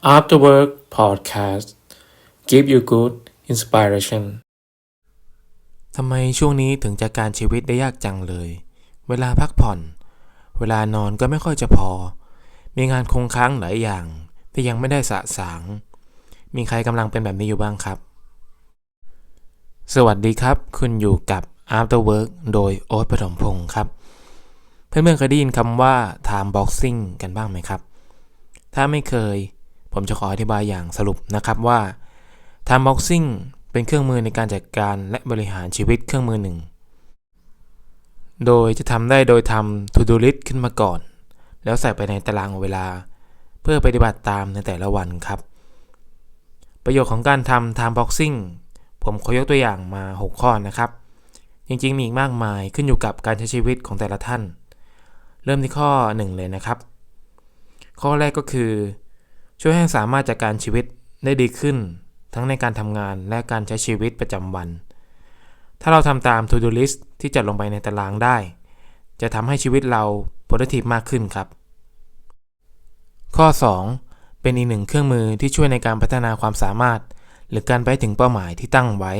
After Work Podcast Give you good inspiration ทำไมช่วงนี้ถึงจัดการชีวิตได้ยากจังเลย เวลาพักผ่อน เวลานอนก็ไม่ค่อยจะพอ มีงานคงค้างหลายอย่างที่ยังไม่ได้สะสาง มีใครกำลังเป็นแบบนี้อยู่บ้างครับ สวัสดีครับ คุณอยู่กับ After Work โดยโอ๊ตปฐมพงศ์ครับ เพื่อนๆเคยได้ยินคำว่า time boxing กันบ้างไหมครับ ถ้าไม่เคย ผมจะขออธิบายอย่างสรุปนะครับว่า time boxing เป็นเครื่องมือในการจัดการและบริหารชีวิตเครื่องมือหนึ่ง โดยจะทำได้โดยทำ to do list ขึ้นมาก่อน แล้วใส่ไปในตารางเวลา เพื่อปฏิบัติตามในแต่ละวันครับ ประโยชน์ของการทำ time boxing ผมขอยกตัวอย่างมา 6 ข้อนะครับ จริงๆ มีอีกมากมายขึ้นอยู่กับการใช้ชีวิตของแต่ละท่าน เริ่มที่ข้อ 1 เลยนะครับ ข้อแรกก็คือ ช่วยให้สามารถจัดการชีวิตได้ดีขึ้น ทั้งในการทำงานและการใช้ชีวิตประจำวัน ถ้าเราทำตาม to do list ที่จัดลงไปในตารางได้ จะทำให้ชีวิตเรา productive มากขึ้นครับ ข้อ 2 เป็นอีกหนึ่งเครื่องมือที่ช่วยในการพัฒนาความสามารถ หรือการไปถึงเป้าหมายที่ตั้งไว้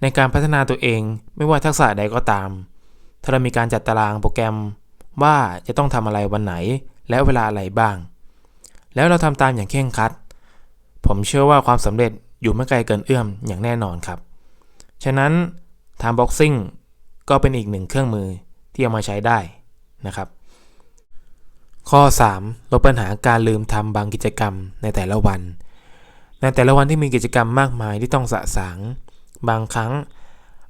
ในการพัฒนาตัวเองไม่ว่าทักษะใดก็ตาม ถ้าเรามีการจัดตารางโปรแกรมว่าจะต้องทำอะไรวันไหนและเวลาอะไรบ้าง แล้วเราทำตามอย่างเคร่งครัด ผมเชื่อว่าความสำเร็จอยู่ไม่ไกลเกินเอื้อมอย่างแน่นอนครับ ฉะนั้น time boxing ก็เป็นอีกหนึ่งเครื่องมือที่เอามาใช้ได้นะครับ ข้อ 3 ลดปัญหาการลืมทำบางกิจกรรมในแต่ละวัน ในแต่ละวันที่มีกิจกรรมมากมายที่ต้องสะสาง บางครั้ง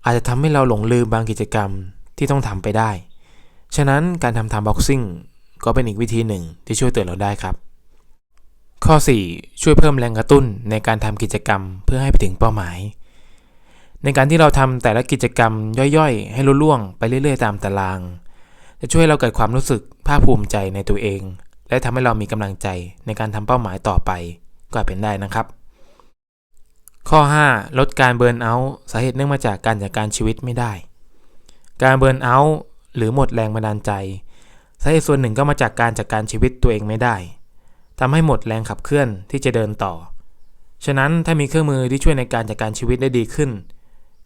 อาจจะทำให้เราหลงลืมบางกิจกรรมที่ต้องทำไปได้ ฉะนั้นการทำ time boxing ก็เป็นอีกวิธีหนึ่งที่ช่วยเตือนเราได้ครับ ข้อ 4 ช่วยเพิ่มแรงกระตุ้นในการทำกิจกรรมเพื่อให้ไปถึงเป้าหมาย ในการที่เราทำแต่ละกิจกรรมย่อยๆ ให้ลุล่วงไปเรื่อยๆ ตามตาราง จะช่วยเราเกิดความรู้สึกภาคภูมิใจในตัวเอง และทำให้เรามีกำลังใจในการทำเป้าหมายต่อไปก็เป็นได้นะครับ ข้อ 5 ลดการเบิร์นเอาท์สาเหตุเนื่องมาจากการจัดการชีวิตไม่ได้ การเบิร์นเอาท์หรือหมดแรงบันดาลใจสาเหตุส่วนหนึ่งก็มาจากการจัดการชีวิตตัวเองไม่ได้ ทำให้หมดแรงขับเคลื่อนที่จะเดินต่อ ฉะนั้นถ้ามีเครื่องมือที่ช่วยในการจัดการชีวิตได้ดีขึ้น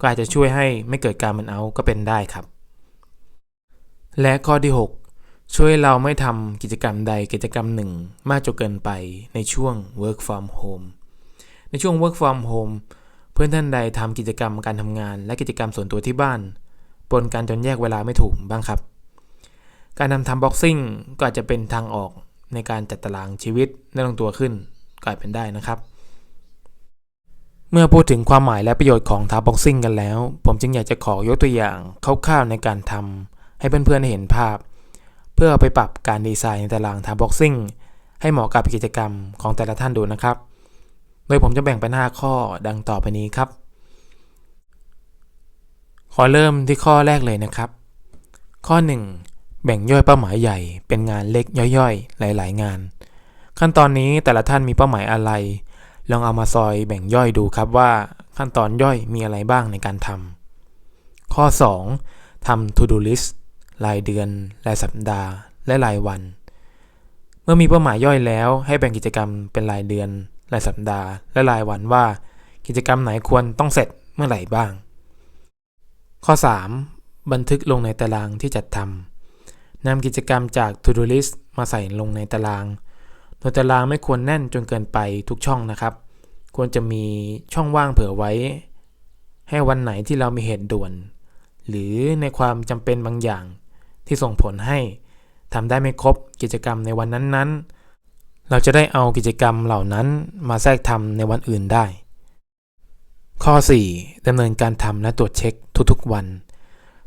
ก็อาจจะช่วยให้ไม่เกิดการเบิร์นเอาก็เป็นได้ครับ และข้อที่ 6 ช่วยเราไม่ทำกิจกรรมใดกิจกรรมหนึ่ง มากจนเกินไปในช่วง work from home ในช่วง work from home เพื่อนท่านใดทำกิจกรรมการทำงาน และกิจกรรมส่วนตัวที่บ้านปนกันจนแยกเวลาไม่ถูกบ้างครับ การทำทำบ็อกซิ่งก็อาจจะเป็นทางออก ในการจัดตารางชีวิตได้ลงตัวขึ้นก็อาจเป็นได้นะครับ เมื่อพูดถึงความหมายและประโยชน์ของทาบ็อกซิ่งกันแล้ว ผมจึงอยากจะขอยกตัวอย่างคร่าวๆในการทำให้เพื่อนๆเห็นภาพ เพื่ออไปปรับการดีไซน์ในตารางทาบ็อกซิ่งให้เหมาะกับกิจกรรมของแต่ละท่านดูนะครับ โดยผมจะแบ่งเป็น 5 ข้อดังต่อไปนี้ครับ ขอเริ่มที่ข้อแรกเลยนะครับ ข้อ 1 แบ่งย่อยเป้าหมายใหญ่ เป็นงานเล็กย่อยๆ หลายๆ งาน ขั้นตอนนี้แต่ละท่านมีเป้าหมายอะไร ลองเอามาซอยแบ่งย่อยดูครับว่าขั้นตอนย่อยมีอะไรบ้างในการทำข้อ 2 ทำ to do list รายเดือน รายสัปดาห์ และรายวัน เมื่อมีเป้าหมายย่อยแล้ว ให้แบ่งกิจกรรมเป็นรายเดือน รายสัปดาห์ และรายวันว่า กิจกรรมไหนควรต้องเสร็จเมื่อไหร่บ้าง ข้อ 3. บันทึกลงในตารางที่จัดทำ นำกิจกรรมจาก To Do List มาใส่ลงในตาราง โดยตารางไม่ควรแน่นจนเกินไปทุกช่องนะครับ ควรจะมีช่องว่างเผื่อไว้ ให้วันไหนที่เรามีเหตุด่วน หรือในความจำเป็นบางอย่างที่ส่งผลให้ทำได้ไม่ครบกิจกรรมในวันนั้นๆ เราจะได้เอากิจกรรมเหล่านั้นมาแทรกทำในวันอื่นได้ ข้อ 4. ดำเนินการทำและตรวจเช็คทุกๆวัน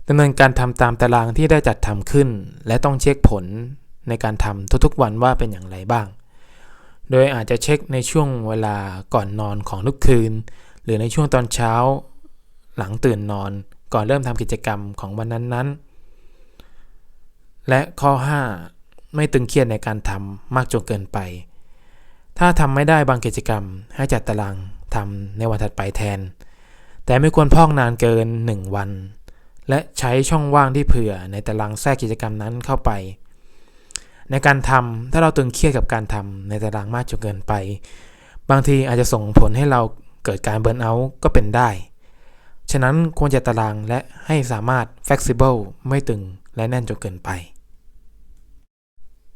ดำเนินการทำตามตารางที่ได้จัดทำขึ้น และต้องเช็คผลในการทำทุกๆวันว่าเป็นอย่างไรบ้าง โดยอาจจะเช็คในช่วงเวลาก่อนนอนของทุกคืน หรือในช่วงตอนเช้า หลังตื่นนอนก่อนเริ่มทำกิจกรรมของวันนั้นๆ และข้อ 5 ไม่ตึงเครียดในการทำมากจนเกินไป ถ้าทำไม่ได้บางกิจกรรม ให้จัดตารางทำในวันถัดไปแทน แต่ไม่ควรพอกนานเกิน 1 วัน และใช้ช่องว่างที่เผื่อในตารางแทรกกิจกรรมนั้นเข้าไป ในการทำถ้าเราตึงเครียดกับการทำในตารางมากจนเกินไป บางทีอาจจะส่งผลให้เราเกิดการเบิร์นเอาท์ก็เป็นได้ ฉะนั้นควรจะตารางและให้สามารถ flexible ไม่ตึงและแน่นจนเกินไป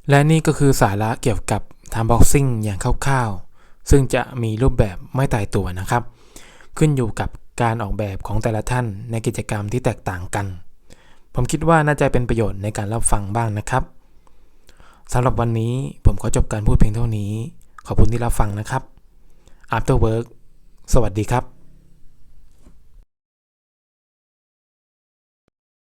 และนี่ก็คือสาระเกี่ยวกับทำบ็อกซิ่งอย่างคร่าวๆ ซึ่งจะมีรูปแบบไม่ตายตัวนะครับ ขึ้นอยู่กับ การออกแบบของแต่ละท่านในกิจกรรมที่แตกต่างกัน ผมคิดว่าน่าจะเป็นประโยชน์ในการรับฟังบ้างนะครับสำหรับวันนี้ผมขอจบการพูดเพียงเท่านี้ ขอบคุณที่รับฟังนะครับ After Work สวัสดีครับ